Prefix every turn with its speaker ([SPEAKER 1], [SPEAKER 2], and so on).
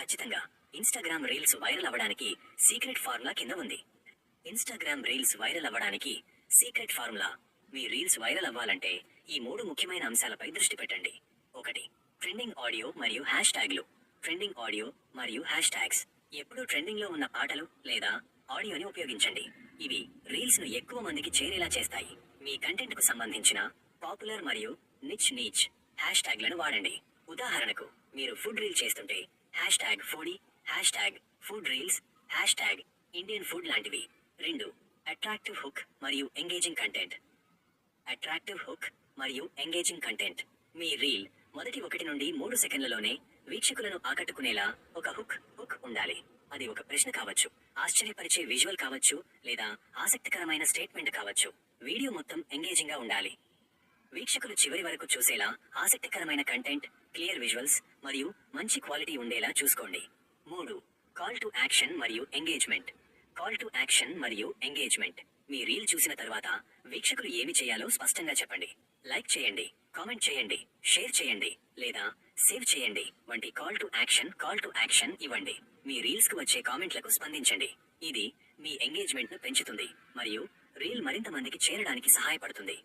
[SPEAKER 1] ఖచ్చితంగా. Instagram reels viral అవ్వడానికి secret formula కింద ఉంది. ఇన్స్టాగ్రామ్ రీల్స్ వైరల్ అవ్వడానికి సీక్రెట్ ఫార్ములా. మీ రీల్స్ వైరల్ అవ్వాలంటే ఈ మూడు ముఖ్యమైన అంశాలపై దృష్టి పెట్టండి. ఒకటి ట్రెండింగ్ ఆడియో మరియు హ్యాష్ ట్యాగ్లు ట్రెండింగ్ ఆడియో మరియు హ్యాష్ ట్యాగ్స్ ఎప్పుడూ ట్రెండింగ్లో ఉన్న పాటలు లేదా ఆడియోని ఉపయోగించండి. ఇవి రీల్స్ను ఎక్కువ మందికి చేరేలా చేస్తాయి. మీ కంటెంట్కు సంబంధించిన పాపులర్ మరియు నిచ్ నీచ్ హ్యాష్ ట్యాగ్లను వాడండి. ఉదాహరణకు మీరు ఫుడ్ రీల్ చేస్తుంటే hashtag foodie hashtag food reels hashtag Indian food లాంటివి. రెండు అట్రాక్టివ్ హుక్ మరియు ఎంగేజింగ్ కంటెంట్ అట్రాక్టివ్ హుక్ మరియు ఎంగేజింగ్ కంటెంట్ మీ రీల్ మొదటి ఒకటి నుండి మూడు సెకండ్లలోనే వీక్షకులను ఆకట్టుకునేలా ఒక హుక్ హుక్ ఉండాలి. అది ఒక ప్రశ్న కావచ్చు ఆశ్చర్యపరిచే విజువల్ కావచ్చు లేదా ఆసక్తికరమైన స్టేట్మెంట్ కావచ్చు. వీడియో మొత్తం ఎంగేజింగ్గా ఉండాలి. వీక్షకులు చివరి వరకు చూసేలా ఆసక్తికరమైన కంటెంట్ క్లియర్ విజువల్స్ మరియు మంచి క్వాలిటీ ఉండేలా చూసుకోండి. మూడు కాల్ టు యాక్షన్ మరియు ఎంగేజ్మెంట్ కాల్ టు యాక్షన్ మరియు ఎంగేజ్మెంట్ మీ రీల్ చూసిన తర్వాత వీక్షకులు ఏమి చేయాలో స్పష్టంగా చెప్పండి. లైక్ చేయండి కామెంట్ చేయండి షేర్ చేయండి లేదా సేవ్ చేయండి. వంటి call to action call to action ఇవ్వండి. మీ రీల్స్కు వచ్చే కామెంట్లకు స్పందించండి. ఇది మీ ఎంగేజ్మెంట్ను పెంచుతుంది మరియు రీల్ మరింత మందికి చేరడానికి సహాయపడుతుంది.